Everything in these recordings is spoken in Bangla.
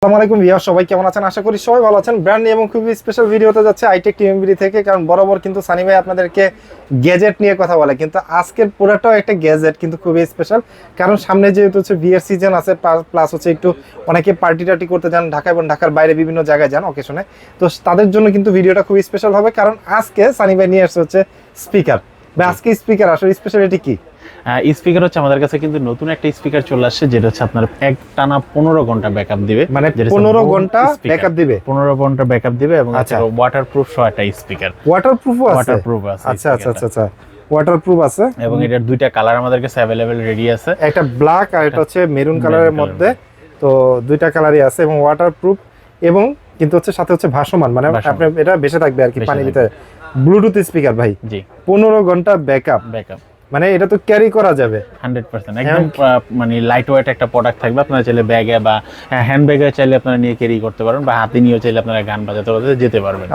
আসসালামু আলাইকুম ভিউয়ার সবাই কেমন আছেন? আশা করি সবাই ভালো আছেন। ব্র্যান্ড এবং খুবই স্পেশাল ভিডিওতে যাচ্ছে আইটেক টিএমবিডি থেকে, কারণ বরাবর কিন্তু সানি ভাই আপনাদেরকে গ্যাজেট নিয়ে কথা বলে। কিন্তু আজকের পুরোটাও একটা গ্যাজেট কিন্তু খুবই স্পেশাল কারণ সামনে যেহেতু হচ্ছে বিয়ের সিজন আছে প্লাস হচ্ছে একটু অনেকে পার্টি টার্টি করতে যান, ঢাকা এবং ঢাকার বাইরে বিভিন্ন জায়গায় যান অকেশনে তো তাদের জন্য কিন্তু ভিডিওটা খুবই স্পেশাল হবে, কারণ আজকে সানি ভাই নিয়ে আসছে হচ্ছে স্পিকার আজকে স্পিকার আসলে স্পেশালিটি কি? স্পিকার হচ্ছে আমাদের কাছে কিন্তু নতুন একটা স্পিকার চলে আসছে যেটা হচ্ছে আপনার এক টানা পনেরো ঘণ্টা ব্যাকআপ দিবে। মানে পনেরো ঘণ্টা ব্যাকআপ দিবে? পনেরো ঘণ্টা ব্যাকআপ দিবে এবং আচ্ছা। ওয়াটার প্রুফ সহ একটা স্পিকার ওয়াটার প্রুফও আছে? ওয়াটার প্রুফ আছে আচ্ছা আচ্ছা আচ্ছা আচ্ছা। ওয়াটার প্রুফ আছে? এবং এটার দুইটা কালার আমাদের কাছে অ্যাভেলেবেল রেডি আছে। একটা ব্ল্যাক আর এটা হচ্ছে মেরুন কালারের মধ্যে। তো দুইটা কালারই আছে এবং ওয়াটার প্রুফ এবং কিন্তু হচ্ছে সাথে হচ্ছে ভাসমান মানে আপনি এটা বেঁচে থাকবে আর কি পানির ভিতরে। ব্লুটুথ স্পিকার ভাই। জি। পনেরো ঘণ্টা ব্যাকআপ ব্যাকআপ মানে এটা তো ক্যারি করা যাবে। Hundred percent. একদম মানে লাইট ওয়েট একটা প্রোডাক্ট থাকবে। আপনারা চাইলে ব্যাগে বা হ্যান্ড ব্যাগে চাইলে আপনারা নিয়ে ক্যারি করতে পারবেন বা হাতে নিয়েও চাইলে আপনারা গান বাজাতে বাজাতে যেতে পারবেন।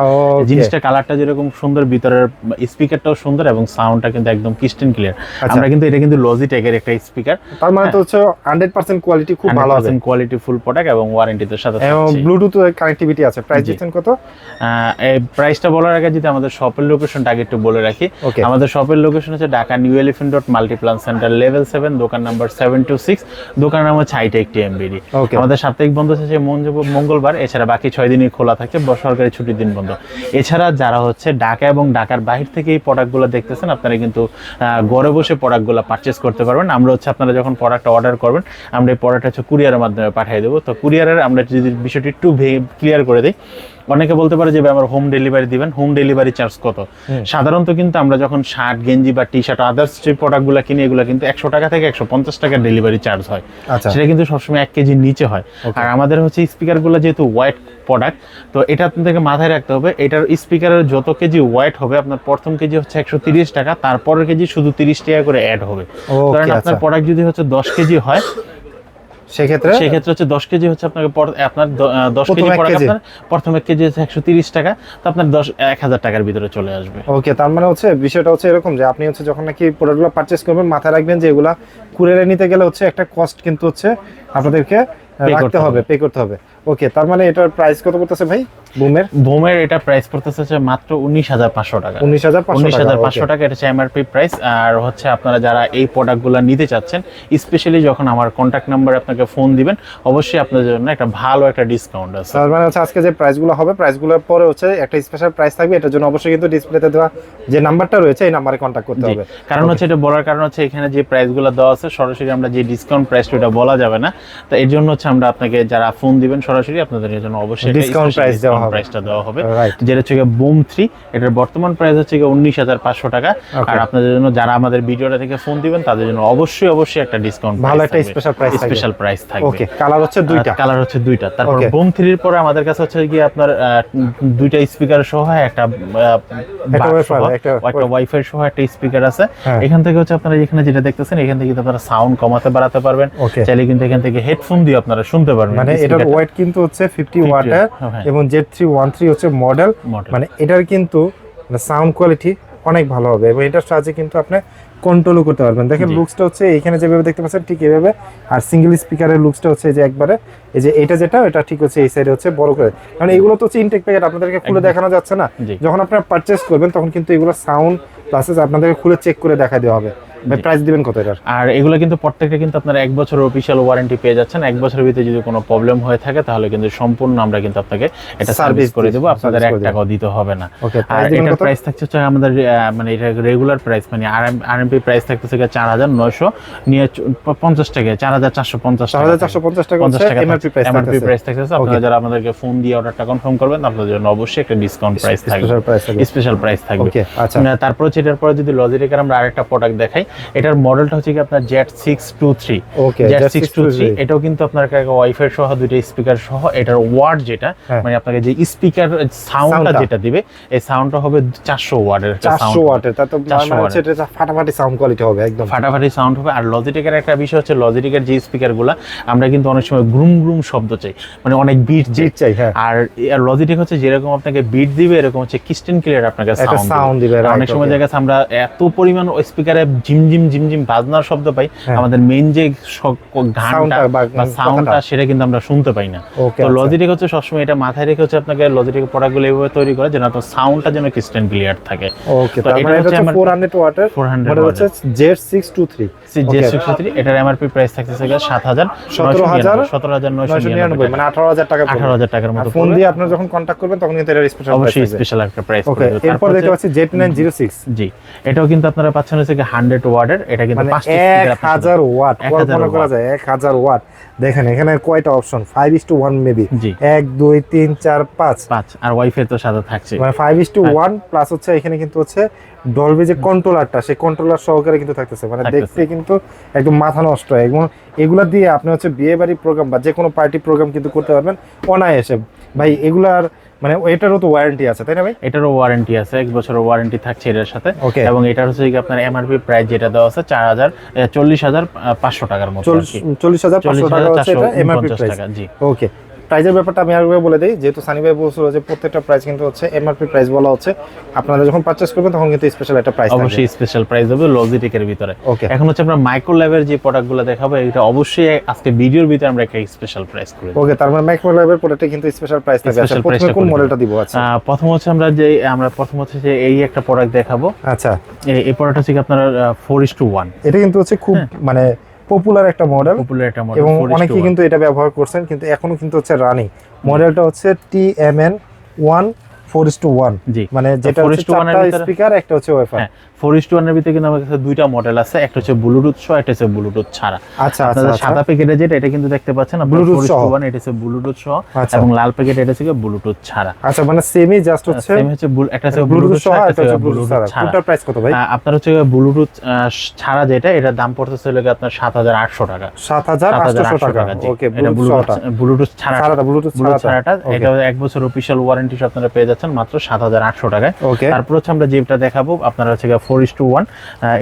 জিনিসটা কালারটা যেরকম সুন্দর ভিতরের স্পিকারটাও সুন্দর এবং সাউন্ডটা কিন্তু একদম ক্রিস্টেন ক্লিয়ার আচ্ছা। আমরা কিন্তু এটা কিন্তু লজিটেকের একটা স্পিকার তার মানে তো হচ্ছে হান্ড্রেড পার্সেন্ট কোয়ালিটি খুব ভালো হবে। কোয়ালিটি ফুল প্রোডাক্ট এবং ওয়ারেন্টিতে সাথে এবং। ব্লুটুথ কানেক্টিভিটি আছে। প্রাইস। দিচ্ছেন কত? এই প্রাইসটা বলার আগে যদি আমাদের শপের লোকেশনটা আগে একটু বলে রাখি. আমাদের শপের লোকেশন হচ্ছে Dhaka New Elephant dot Multiplan centre level seven দোকান নাম্বার সেভেন টু সিক্স দোকানের নাম হচ্ছে হাইটেক টিএমবিডি. আমাদের সাপ্তাহিক বন্ধ হচ্ছে মঙ্গলবার এছাড়া বাকি ছয় দিনই খোলা থাকে সরকারি ছুটির দিন বন্ধ। এছাড়া যারা হচ্ছে ঢাকা এবং ঢাকার বাহির থেকে এই প্রোডাক্টগুলো দেখতেছেন আপনারা কিন্তু ঘরে বসে প্রোডাক্টগুলো পারচেস করতে পারবেন। আমরা হচ্ছে আপনারা যখন প্রোডাক্ট অর্ডার করবেন আমরা এই প্রোডাক্ট হচ্ছে কুরিয়ারের মাধ্যমে পাঠিয়ে দেবো। তো কুরিয়ারের আমরা যদি বিষয়টি একটু ক্লিয়ার করে দিই অনেকে বলতে পারে যে আমার হোম ডেলিভারি দিবেন হোম ডেলিভারি চার্জ কত? সাধারণত কিন্তু আমরা যখন শার্ট গেঞ্জি বা টি শার্ট আদার্স যে প্রোডাক্টগুলো কিনি এগুলো কিন্তু একশো টাকা থেকে একশো পঞ্চাশ টাকার ডেলিভারি চার্জ হয়। আচ্ছা। সেটা কিন্তু সবসময় এক কেজির নিচে হয়। আর আমাদের হচ্ছে স্পিকারগুলো যেহেতু হোয়াইট প্রোডাক্ট তো এটা আপনাদেরকে মাথায় রাখতে হবে এটার স্পিকারের যত কেজি হোয়াইট হবে আপনার প্রথম কেজি হচ্ছে একশো তিরিশ টাকা তারপরের কেজি শুধু তিরিশ টাকা করে অ্যাড হবে। ধরেন আপনার আচ্ছা। প্রোডাক্ট যদি হচ্ছে দশ কেজি হয় সেক্ষেত্রে সেক্ষেত্রে হচ্ছে দশ কেজি হচ্ছে আপনাকে আপনার দশ কেজি আপনার প্রথম এক কেজি হচ্ছে একশো তিরিশ টাকা তো আপনার দশ এক হাজার টাকার ভিতরে চলে আসবে। ওকে তার মানে হচ্ছে বিষয়টা হচ্ছে এরকম যে আপনি হচ্ছে যখন নাকি প্রোডাক্টগুলো পারচেস করবেন মাথায় রাখবেন যে এগুলা কুরিয়ারে নিতে গেলে হচ্ছে একটা কস্ট কিন্তু হচ্ছে আপনাদেরকে পে রাখতে করতে হবে। পে করতে হবে। ওকে তার মানে এটার প্রাইস কত করতেছে ভাই? বুমের বোমের এটা প্রাইস পড়তেছে হচ্ছে মাত্র উনিশ হাজার পাঁচশো টাকা। উনিশ হাজার উনিশ হাজার টাকা পাঁচশো টাকা এটা হচ্ছে এমআরপি প্রাইস আর হচ্ছে আপনারা যারা এই প্রোডাক্টগুলো নিতে চাচ্ছেন স্পেশালি যখন আমার কন্ট্যাক্ট নাম্বারে আপনাকে ফোন দিবেন অবশ্যই আপনাদের জন্য একটা ভালো একটা ডিসকাউন্ট আছে। তার মানে হচ্ছে আজকে যে প্রাইসগুলো হবে প্রাইসগুলোর পরে হচ্ছে একটা স্পেশাল প্রাইস থাকবে এটার জন্য অবশ্যই কিন্তু ডিসপ্লেতে দেওয়া যে নাম্বারটা রয়েছে এই নাম্বারে কন্ট্যাক্ট করতে হবে। কারণ হচ্ছে এটা বলার কারণ হচ্ছে এখানে যে প্রাইসগুলো দেওয়া আছে সরাসরি আমরা যে ডিসকাউন্ট প্রাইসটা ওটা বলা যাবে না। তো এর জন্য হচ্ছে আমরা আপনাকে যারা ফোন দিবেন সরাসরি আপনাদের জন্য অবশ্যই special price দেওয়া হবে। price টা দেওয়া হবে। যেটা হচ্ছে বুম থ্রি এটার বর্তমান প্রাইস হচ্ছে উনিশ হাজার পাঁচশো টাকা। আর আপনাদের জন্য যারা আমাদের ভিডিওটা থেকে ফোন দিবেন তাদের জন্য অবশ্যই অবশ্যই একটা ডিসকাউন্ট ভালো একটা price থাকবে। স্পেশাল প্রাইস থাকবে। ওকে কালার হচ্ছে দুইটা। কালার হচ্ছে দুইটা। তারপর. বুম থ্রির পরে আমাদের কাছে হচ্ছে কি আপনার দুইটা স্পিকার সহ একটা একটা ওয়াইফাই সহ একটা স্পিকার আছে। হ্যাঁ। এখান থেকে হচ্ছে আপনারা এখানে যেটা দেখতেছেন এখান থেকে কিন্তু আপনারা সাউন্ড কমাতে বাড়াতে পারবেন। চাইলে কিন্তু এখান থেকে হেডফোন দিয়ে আপনারা শুনতে পারবেন মানে এটার speaker টা। কিন্তু হচ্ছে ফিফটি ওয়াটের। এবং জেড থ্রি ওয়ান থ্রি হচ্ছে মডেল মানে এটার কিন্তু সাউন্ড কোয়ালিটি অনেক ভালো হবে এবং এটার সাহায্যে কিন্তু আপনি কন্ট্রোলও করতে পারবেন। দেখেন লুকসটা হচ্ছে এখানে যেভাবে দেখতে পাচ্ছেন ঠিক এভাবে। আর সিঙ্গেল স্পিকারের লুকসটা হচ্ছে এই যে একবারে এই যে এটা যেটা এটা ঠিক হচ্ছে এই সাইডে হচ্ছে বড় করে। কারণ এগুলো তো হচ্ছে ইনটেক প্যাকেট আপনাদেরকে খুলে দেখানো যাচ্ছে না। যখন আপনারা পারচেস করবেন তখন কিন্তু এগুলো সাউন্ড প্লাসেস আপনাদেরকে খুলে চেক করে দেখা দেওয়া হবে। প্রাইস দিবেন কত এটার? আর এগুলো কিন্তু প্রত্যেকটা কিন্তু আপনারা এক বছরের অফিসিয়াল ওয়ারেন্টি পেয়ে যাচ্ছেন। এক বছরের ভিতরে যদি কোনো প্রবলেম হয়ে থাকে তাহলে কিন্তু সম্পূর্ণ আমরা কিন্তু আপনাকে এটা সার্ভিস করে দেবো। আপনাদের এক টাকাও দিতে হবে না। আর এটার প্রাইস থাকছে হচ্ছে আমাদের মানে এটা রেগুলার প্রাইস মানে আরএমপি প্রাইস থাকতেছে চার হাজার নয়শো নিয়ে পঞ্চাশ টাকা চার হাজার চারশো পঞ্চাশ চার হাজার চারশো পঞ্চাশ টাকা পঞ্চাশ টাকা এমআরপি প্রাইস থাকতেছে। আপনারা যারা আমাদেরকে ফোন দিয়ে অর্ডারটা কনফার্ম করবেন আপনাদের জন্য অবশ্যই একটা ডিসকাউন্ট প্রাইস থাকবে। স্পেশাল প্রাইস থাকবে। আচ্ছা। তারপর হচ্ছে এটার পরে যদি লজিটেকের আমরা আরেকটা প্রোডাক্ট দেখাই এটার মডেলটা হচ্ছে কি আপনার Z six two three Z six two three এটাও কিন্তু আপনার ওয়াইফাই সহ দুইটা স্পিকার সহ এটার ওয়ার্ড যেটা হ্যাঁ। মানে আপনাকে যে স্পিকার সাউন্ডটা যেটা দিবে এই সাউন্ডটা হবে চারশো ওয়ার্ডের চারশো ওয়াটের তা তো 400 মানে ফাটাফাটি সাউন্ড কোয়ালিটি হবে একদম। ফাটাফাটি সাউন্ড হবে। আর লজিটেকের একটা বিষয় হচ্ছে লজিটেকের যে স্পিকারগুলো আমরা কিন্তু অনেক সময় গ্রুম গ্রুম শব্দ চাই মানে অনেক বিট Beat চাই, হ্যাঁ। আর লজিটেক হচ্ছে যেরকম আপনাকে বিট দিবে এরকম হচ্ছে ক্রিস্টেন ক্লিয়ার আপনাকে সাউন্ড দিবে, অনেক সময়. জায়গায় আমরা এত পরিমাণ স্পিকারে ঝিমঝিম ঝিমঝিম ঝিমঝিম বাজনার শব্দ পাই। হ্যাঁ। আমাদের মেইন যে গানটা বা সাউন্ডটা সেটা কিন্তু আমরা শুনতে পাই না। তো লজিটেক হচ্ছে সবসময় এটা মাথায় রেখে হচ্ছে আপনাকে লজিটেক প্রোডাক্টগুলো এইভাবে তৈরি করে যেন আপনার সাউন্ডটা যেন ক্রিস্টাল ক্লিয়ার থাকে। ওকে তো এটা মানে হচ্ছে হচ্ছে আমার- 400 ওয়াটের 400 মডেল হচ্ছে জেড 623 জে সিক্স এটার এমআরপি প্রাইস থাকতেছে সাত হাজার 17,000 সতেরো হাজার নয়শো 999 নিরানব্বই। মানে 18000 টাকা আঠারো হাজার টাকার মতো ফোন দিয়ে আপনারা যখন কন্টাক্ট করবেন তখন কিন্তু এটার স্পেশাল অবশ্যই স্পেশাল একটা প্রাইস ওকে এরপর দেখতে পাচ্ছি জেড 906 জি এটাও কিন্তু আপনারা পাচ্ছেন হচ্ছে হান্ড্রেড ওয়ার্ডের এটা কিন্তু মানে পাঁচটা এক speaker আপনার সাথে- হাজার ওয়াট কল্পনা করা যায় এক হাজার ওয়াট। দেখেন এখানে কয়টা option five is to one maybe জি। এক দুই তিন চার পাঁচ। পাঁচ আর ওয়াইফাই তো সাথে থাকছে। মানে ফাইভ ইস টু হ্যাঁ। প্লাস হচ্ছে এখানে কিন্তু হচ্ছে ডলবি যে কন্ট্রোলারটা সেই কন্ট্রোলার সহকারে কিন্তু থাকতেছে। মানে দেখতে কিন্তু একদম মাথা নষ্ট। এবং এগুলা দিয়ে আপনি হচ্ছে বিয়ে বাড়ি প্রোগ্রাম বা যে কোনো পার্টি প্রোগ্রাম কিন্তু করতে পারবেন। অনায়াসে। ভাই এগুলার মানে এটারও তো ওয়ারেন্টি আছে তাই না ভাই? এটারও ওয়ারেন্টি আছে এক বছরের ওয়ারেন্টি থাকছে এটার সাথে। এবং এটার হচ্ছে কি আপনার এমআরপি প্রাইস যেটা দেওয়া আছে চার হাজার চল্লিশ হাজার পাঁচশো টাকার মতো চল্লিশ হাজার চল্লিশ পাঁচশো টাকা হচ্ছে এটা এমআরপি প্রাইস টাকা জি। ওকে প্রাইজের ব্যাপারটা আমি আরেকবার বলে দিই যেহেতু সানি ভাই বলছিল যে প্রত্যেকটা প্রাইস কিন্তু হচ্ছে এমআরপি প্রাইস বলা হচ্ছে আপনারা যখন পারচেস করবেন তখন কিন্তু স্পেশাল একটা প্রাইস অবশ্যই স্পেশাল প্রাইস হবে লজিটেকের ভিতরে। ওকে এখন হচ্ছে আমরা মাইক্রো ল্যাবের যে প্রোডাক্টগুলো দেখাবো এটা অবশ্যই আজকে ভিডিওর ভিতরে আমরা একটা স্পেশাল প্রাইস করে। ওকে তার মানে মাইক্রোওয়েভের প্রোডাক্টে কিন্তু স্পেশাল প্রাইস থাকবে। আচ্ছা প্রথমে কোন মডেলটা দিব। আচ্ছা। প্রথম হচ্ছে আমরা যে আমরা প্রথম হচ্ছে যে এই একটা প্রোডাক্ট দেখাবো। আচ্ছা। এই- এই প্রোডাক্ট হচ্ছে আপনার ফোর ইস টু ওয়ান এটা কিন্তু হচ্ছে খুব মানে পপুলার একটা মডেল পপুলার একটা মডেল এবং অনেকেই কিন্তু এটা ব্যবহার করছেন কিন্তু এখনও কিন্তু হচ্ছে রানিং মডেলটা হচ্ছে T M N one four is to one. জি। মানে যেটা 4:1 হচ্ছে এর চারটা স্পিকার একটা হচ্ছে ওয়েফার হ্যাঁ ফোর ইস টু ওয়ানের ভিতরে কিন্তু আমার কাছে দুইটা মডেল আছে একটা হচ্ছে ব্লুটুথ সহ একটা হচ্ছে ব্লুটুথ ছাড়া। আচ্ছা আচ্ছা আচ্ছা। সাদা প্যাকেটে যেটা এটা কিন্তু দেখতে পাচ্ছেন আপনার Bluetooth সহ। ওয়ান এটা হচ্ছে ব্লুটুথ সহ। এবং লাল প্যাকেট এটা হচ্ছে ব্লুটুথ ছাড়া। আচ্ছা মানে সেমই জাস্ট হচ্ছে সেম হচ্ছে একটা হচ্ছে ব্লুটুথ ব্লুটুথ সহ সহ একটা একটা হচ্ছে হচ্ছে ব্লুটুথ ব্লুটুথ ছাড়া। ছাড়া। কোনটার প্রাইস কত ভাই? আপনার হচ্ছে ব্লুটুথ ছাড়া যেটা এটার দাম পড়তেছে আপনার সাত হাজার আটশো টাকা। ওকে ব্লুটুথ ছাড়া। ব্লুটুথ ছাড়াটা। এটা এক বছর অফিসিয়াল ওয়ারেন্টি আপনারা পেয়ে যাচ্ছেন মাত্র সাত হাজার আটশো টাকায়। ওকে তারপর হচ্ছে আমরা যেটা দেখাবো আপনারা হচ্ছে ফোর ইস টু ওয়ান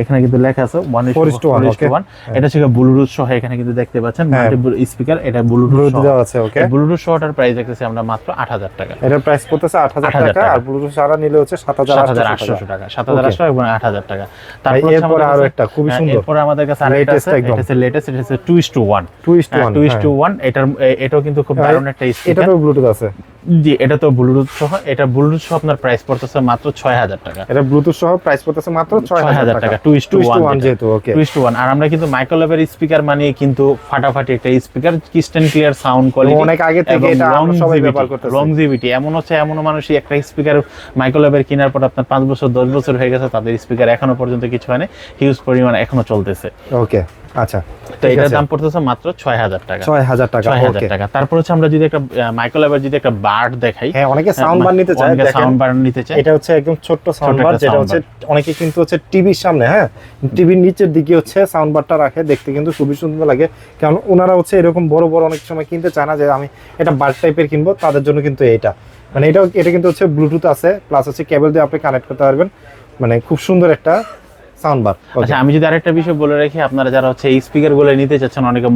এখানে কিন্তু লেখা আছে ওয়ান ইস 4:1, টু. ওয়ান এটা হচ্ছে ব্লুটুথ সহ এখানে কিন্তু দেখতে পাচ্ছেন হ্যাঁ। মাল্টিপল স্পিকার এটা ব্লুটুথ আছে ওকে ব্লুটুথ সহটার প্রাইস দেখতেছি আমরা মাত্র আট হাজার টাকা। এটার প্রাইস পড়তেছে আট হাজার টাকা। আর ব্লুটুথ ছাড়া নিলে হচ্ছে সাত হাজার আটশো টাকা। সাত হাজার আটশো এবং আট হাজার টাকা। তারপর এরপরে আরও একটা খুবই হ্যাঁ, সুন্দর। এরপরে আমাদের কাছে আরেকটা আছে এটা হচ্ছে লেটেস্ট এটা হচ্ছে two is to one two is to one two is to one এটার এটাও কিন্তু খুব দারুণ একটা এটা স্পিকার তো ব্লুটুথ আছে। জি এটা তো ব্লুটুথ সহ এটা ব্লুটুথ সহ আপনার প্রাইস পড়তেছে মাত্র ছয় হাজার টাকা। এটা ব্লুটুথ সহ প্রাইস পড়তেছে মাত্র ছয় হাজার টাকা। Two is two two is two one one যেহেতু ওকে আর আমরা কিন্তু স্পিকার কিন্তু ফাটাফাটি একটা স্পিকার ক্লিয়ার সাউন্ড কোয়ালিটি অনেক আগে থেকে এটা আমরা সবাই ব্যবহার করতেছি। লংজিভিটি এমন হচ্ছে এমন মানুষই একটা স্পিকার মাইক্রোলেভের কেনার পর আপনার পাঁচ বছর দশ বছর হয়ে গেছে তাদের স্পিকার এখনও পর্যন্ত কিছু হয় না হিউজ পরিমাণ এখনও চলতেছে। ওকে আচ্ছা তো এটার দাম পড়তেছে মাত্র ছয় হাজার টাকা। ছয় হাজার টাকা ছয় হাজার টাকা। তারপর হচ্ছে আমরা যদি একটা মাইক্রোলেভের যদি একটা বার্ড দেখাই হ্যাঁ অনেকে সাউন্ড বার নিতে চায় সাউন্ড বার নিতে চায়। এটা হচ্ছে একদম ছোট্ট সাউন্ড বার যেটা হচ্ছে অনেকে কিন্তু হচ্ছে টিভির সামনে হ্যাঁ টিভির নিচের দিকে হচ্ছে সাউন্ড বারটা রাখে দেখতে কিন্তু খুবই সুন্দর লাগে। কারণ ওনারা হচ্ছে এরকম বড় বড় অনেক সময় কিনতে চায় না যে আমি এটা বার টাইপের কিনবো তাদের জন্য কিন্তু এটা। মানে এটা এটা কিন্তু হচ্ছে ব্লুটুথ আছে প্লাস হচ্ছে কেবল দিয়ে আপনি কানেক্ট করতে পারবেন। মানে খুব সুন্দর একটা সাউন্ড বার আচ্ছা আমি যদি আরেকটা বিষয় বলে রাখি আপনারা যারা হচ্ছে এই স্পিকারগুলো নিতে চাচ্ছেন অনেকে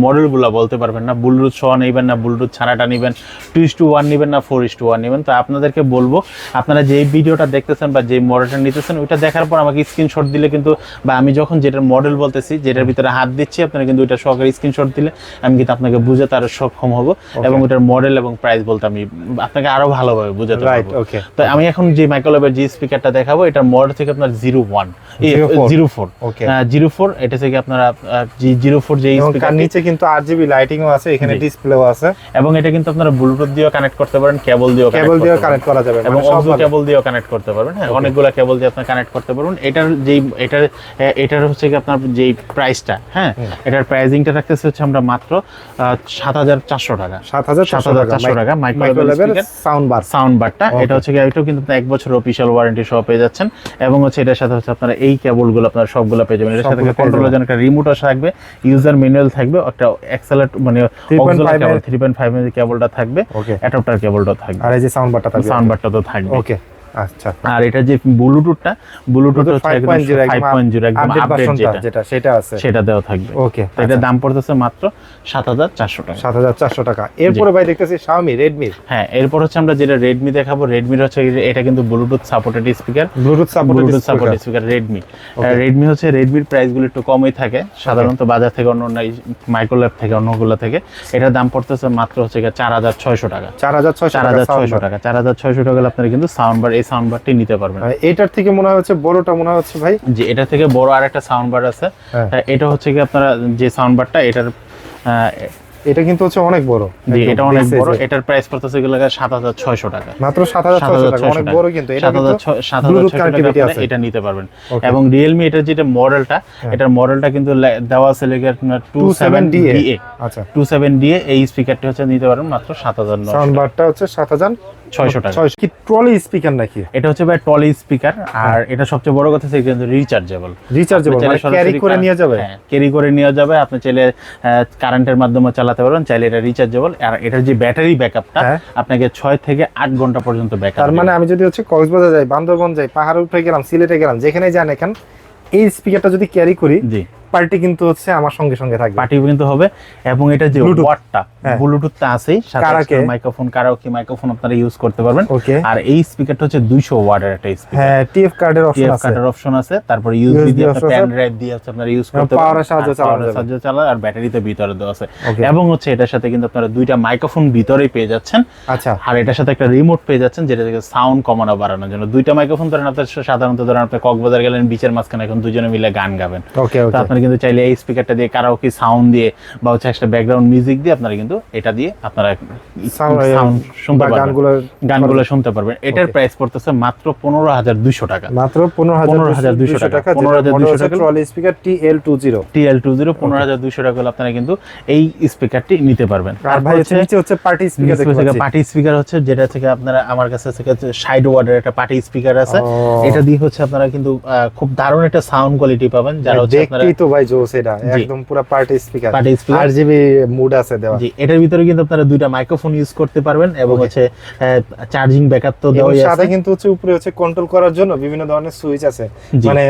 বলতে পারবেন না ব্লুটুথ সহ নেবেন না ব্লুটুথ ছাড়াটা নেবেন টু ইস টু ওয়ান নেবেন না ফোর ইস টু ওয়ান নেবেন। তো আপনাদেরকে বলব আপনারা যে ভিডিওটা দেখতেছেন বা যে মডেলটা নিতেছেন ওইটা দেখার পর আমাকে স্ক্রিনশট দিলে কিন্তু বা আমি যখন যেটার মডেল বলতেছি যেটার ভিতরে হাত দিচ্ছি আপনারা কিন্তু ওইটা সহকারে স্ক্রিনশট দিলে আমি কিন্তু আপনাকে বুঝাতে আরও সক্ষম হব এবং ওটার মডেল এবং প্রাইস বলতে আমি আপনাকে আরও ভালোভাবে বুঝাতে পারব। তো আমি এখন যে মাইক্রোলেভের যে স্পিকারটা দেখাবো এটার মডেল থেকে আপনার zero one 04 zero four zero four এটা থেকে আপনারা জিরো ফোর যে নিচে কিন্তু আট জিবি লাইটিংও আছে এখানে। ডিসপ্লেও আছে। এবং এটা কিন্তু আপনারা ব্লুটুথ দিয়েও কানেক্ট করতে পারেন কেবল দিয়েও কেবল দিয়েও কানেক্ট করা যাবে এবং মানে অক্সো কেবল দিয়েও কানেক্ট করতে পারবেন হ্যাঁ অনেকগুলো কেবল দিয়ে আপনি কানেক্ট করতে পারবেন। এটার যেই এটার এটার হচ্ছে কি আপনার যেই প্রাইসটা হ্যাঁ এটার রাখতেছে হচ্ছে আমরা মাত্র সাত হাজার চারশো টাকা। সাত হাজার চারশো টাকা, micro micro level sound bar sound বারটা এটা হচ্ছে কি এটাও কিন্তু এক বছর অফিসিয়াল ওয়ারেন্টি সহ পেয়ে যাচ্ছেন। এবং হচ্ছে এটার সাথে হচ্ছে আপনারা এই কেবলগুলো আপনারা সবগুলো পেয়ে যাবেন। এর সাথে কন্ট্রোলের জন্য একটা রিমোট থাকবে ইউজার ম্যানুয়াল থাকবে একটা এক্সেলেট মানে 3.5 কেবল থ্রি পয়েন্ট ফাইভ কেবলটা থাকবে অ্যাডাপ্টার কেবলটা থাকবে। আর এই যে সাউন্ড বারটা থাকবে। সাউন্ড বারটা তো থাকবে। ওকে আচ্ছা। আর এটা যে ব্লুটুথটা ব্লুটুথ হচ্ছে ফাইভ একদম আপডেট যেটা। যেটা সেটা আছে। সেটা দেওয়া থাকবে। ওকে তো এটার দাম পড়তেছে মাত্র সাত হাজার চারশো টাকা। সাত হাজার চারশো টাকা। এরপরে ভাই দেখতেছি শাওমি রেডমি হ্যাঁ এরপর হচ্ছে আমরা যেটা রেডমি দেখাবো রেডমির হচ্ছে এটা কিন্তু bluetooth supported speaker bluetooth supported bluetooth support speaker Redmi Redmi হচ্ছে রেডমির প্রাইসগুলো একটু কমই থাকে। সাধারণত বাজার থেকে অন্য অন্য মাইক্রোল্যাব থেকে অন্যগুলো থেকে। এটার দাম পড়তেছে মাত্র হচ্ছে চার হাজার ছয়শো টাকা। চার হাজার ছয়শো চার হাজার ছয়শো টাকা। চার হাজার ছয়শো টাকা হলে আপনারা কিন্তু সাউন্ড বার এই সাউন্ড বারটি নিতে পারবেন। এটার থেকে মনে হচ্ছে বড়টা মনে হচ্ছে ভাই? যে এটা থেকে বড় আর একটা সাউন্ড বার আছে। হ্যাঁ। হ্যাঁ, এটা হচ্ছে কি আপনারা যে সাউন্ড বারটা এটার এটা কিন্তু হচ্ছে অনেক বড়। জি এটা অনেক বড়। এটার প্রাইস পড়তেছে গেলে সাত হাজার ছয়শো টাকা। মাত্র সাত হাজার ছয়শো টাকা অনেক বড় কিন্তু। এটা কিন্তু ব্লুটুথ কানেক্টিভিটি আছে। এটা নিতে পারবেন। হ্যাঁ। এবং রিয়েলমি এটার যেটা মডেলটা এটার মডেলটা কিন্তু দেওয়া আছে লেগে আপনার 27DA আচ্ছা। টু সেভেন ডিএ এই স্পিকারটি হচ্ছে নিতে পারবেন মাত্র সাত হাজার সাউন্ড বারটা হচ্ছে সাত হাজার ছয়শো টাকা। কি ট্রলি স্পিকার নাকি? এটা হচ্ছে ভাই টলি স্পিকার। আর এটা সবচেয়ে বড় কথা হচ্ছে কিন্তু রিচার্জেবল রিচার্জেবল মানে ক্যারি করে নিয়ে যাবে? ক্যারি করে নিয়ে যাবে। আপনি চাইলে কারেন্টের মাধ্যমে চালাতে পারবেন চাইলে এটা রিচার্জেবল আর এটার যে ব্যাটারি ব্যাকআপটা। আপনাকে ছয় থেকে আট ঘণ্টা পর্যন্ত ব্যাকআপ তার মানে আমি যদি হচ্ছে কক্সবাজার যাই বান্দরবন যাই পাহাড়ে উঠে গেলাম সিলেটে গেলাম যেখানে যান এখন এই স্পিকারটা যদি ক্যারি করি জি। পার্টি কিন্তু হচ্ছে আমার সঙ্গে সঙ্গে থাকবে। পার্টি কিন্তু হবে এবং এটা যে। ওয়াটটা। ব্লুটুথটা আছেই Karaoke। মাইক্রোফোন কারাওকে মাইক্রোফোন আপনারা ইউজ করতে পারবেন। আর এই স্পিকারটা হচ্ছে 200 ওয়াটের একটা স্পিকার হ্যাঁ টিএফ কার্ডের অপশন টিএফ আছে। কাটার অপশন আছে তারপর ইউএসবি দিয়ে option পেন ড্রাইভ দিয়ে আপনারা ইউজ করতে পারবেন। এর সাহায্যে চালানো। সাহায্যে চালায় আর ব্যাটারিতে ভিতরে দেওয়া আছে। এবং হচ্ছে এটার সাথে কিন্তু আপনারা দুইটা মাইক্রোফোন ভিতরেই পেয়ে যাচ্ছেন। আচ্ছা। আর এটার সাথে একটা রিমোট পেয়ে যাচ্ছেন যেটা থেকে সাউন্ড কমানো বাড়ানোর জন্য। দুইটা মাইক্রোফোন ধরেন আপনার সাধারণত ধরেন আপনি কক্সবাজার গেলেন বিচের মাঝখানে এখন দুজনে মিলে গান গাবেন। ওকে ওকে আপনারা কিন্তু চাইলে এই স্পিকারটা দিয়ে কারাওকে সাউন্ড দিয়ে বা হচ্ছে একটা ব্যাকগ্রাউন্ড মিউজিক দিয়ে আপনারা কিন্তু এটা দিয়ে আপনারা সাউন্ড শুনতে পারবেন। গানগুলো শুনতে পারবেন। এটার প্রাইস পড়তেছে মাত্র পনেরো হাজার দুইশো টাকা। মাত্র পনেরো হাজার 15,200 টাকা, টাকা। 15,200 টাকা। Trolley speaker T L two zero TL two zero পনেরো হাজার দুইশো টাকা হলে আপনারা কিন্তু এই স্পিকারটি নিতে পারবেন। আর ভাই হচ্ছে নিচে হচ্ছে পার্টি স্পিকার পার্টি স্পিকার হচ্ছে যেটা থেকে আপনারা আমার কাছে থেকে সাইড ওয়ার্ডের একটা পার্টি স্পিকার আছে। এটা দিয়ে হচ্ছে আপনারা কিন্তু খুব দারুণ একটা সাউন্ড কোয়ালিটি পাবেন। যারা হচ্ছে আপনারা ভাই জোস এটা একদম পুরো পার্টি স্পিকার। Party speaker। আর জিবি মুড আছে দেওয়া জি এটার ভিতরে কিন্তু আপনারা দুইটা মাইক্রোফোন ইউজ করতে পারবেন এবং হচ্ছে চার্জিং ব্যাকআপ তো এবং দেওয়াই সাথে কিন্তু হচ্ছে উপরে হচ্ছে কন্ট্রোল করার জন্য বিভিন্ন ধরনের সুইচ আছে। মানে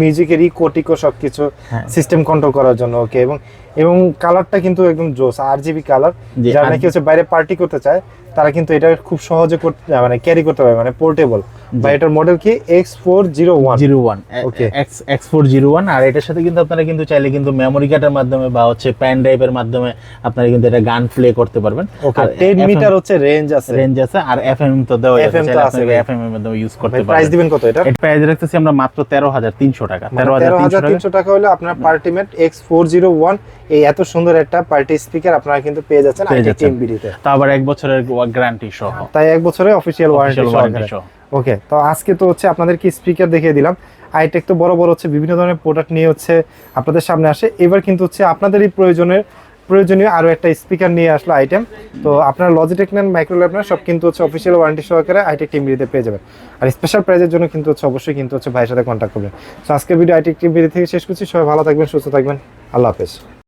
মিউজিকের ই কোটিকো সবকিছু হ্যাঁ। সিস্টেম কন্ট্রোল করার জন্য ওকে এবং এবং কালারটা কিন্তু একদম জোস আর জিবি কালার যারা নাকি হচ্ছে বাইরে পার্টি করতে চায় তারা কিন্তু এটা খুব সহজে করতে মানে ক্যারি করতে পারে মানে পোর্টেবল বা এটার মডেল কি? X four zero one zero one. X X four zero one আর এটার সাথে কিন্তু আপনারা কিন্তু চাইলে কিন্তু মেমোরি কার্ডের মাধ্যমে বা হচ্ছে প্যান ড্রাইভের মাধ্যমে আপনারা কিন্তু এটা গান প্লে করতে পারবেন। ওকে টেন মিটার হচ্ছে রেঞ্জ আছে। রেঞ্জ আছে আর এফএম তো দেওয়া আছে FM তো আছে ভাই। এফএম এর মাধ্যমে ইউজ করতে ভাই প্রাইস দিবেন কত এটা? এর প্রাইস রাখতেছি আমরা মাত্র তেরো হাজার তিনশো টাকা। তেরো হাজার তিনশো টাকা? হলে আপনার partymate X four zero one এই এত সুন্দর একটা পার্টি স্পিকার আপনারা কিন্তু পেয়ে যাচ্ছেন আইটি যাচ্ছেন। টিএমবিডিতে তা। আবার এক বছরের গ্যারান্টি সহ। তাই এক বছরে অফিসিয়াল ওয়ারেন্টি সহ। ওকে, তো আজকে তো হচ্ছে আপনাদের কি স্পিকার দেখিয়ে দিলাম। আইটেক তো বড় বড় হচ্ছে, বিভিন্ন ধরনের প্রোডাক্ট নিয়ে হচ্ছে আপনাদের সামনে আসে। এবার কিন্তু হচ্ছে আপনাদেরই প্রয়োজনের, প্রয়োজনীয় আরও একটা স্পিকার নিয়ে আসলো আইটেম তো আপনার লজিটেক নেন মাইক্রোল্যাব নেন, সব কিন্তু হচ্ছে অফিসিয়াল ওয়ারেন্টি সহকারে আইটেক টিভিতে পেয়ে যাবেন। আর স্পেশাল প্রাইজের জন্য কিন্তু হচ্ছে অবশ্যই কিন্তু হচ্ছে ভাইয়ের সাথে কন্ট্যাক্ট করবেন। তো আজকের ভিডিও আইটেক টিভি থেকে শেষ করছি। সবাই ভালো থাকবেন, সুস্থ থাকবেন। আল্লাহ হাফেজ।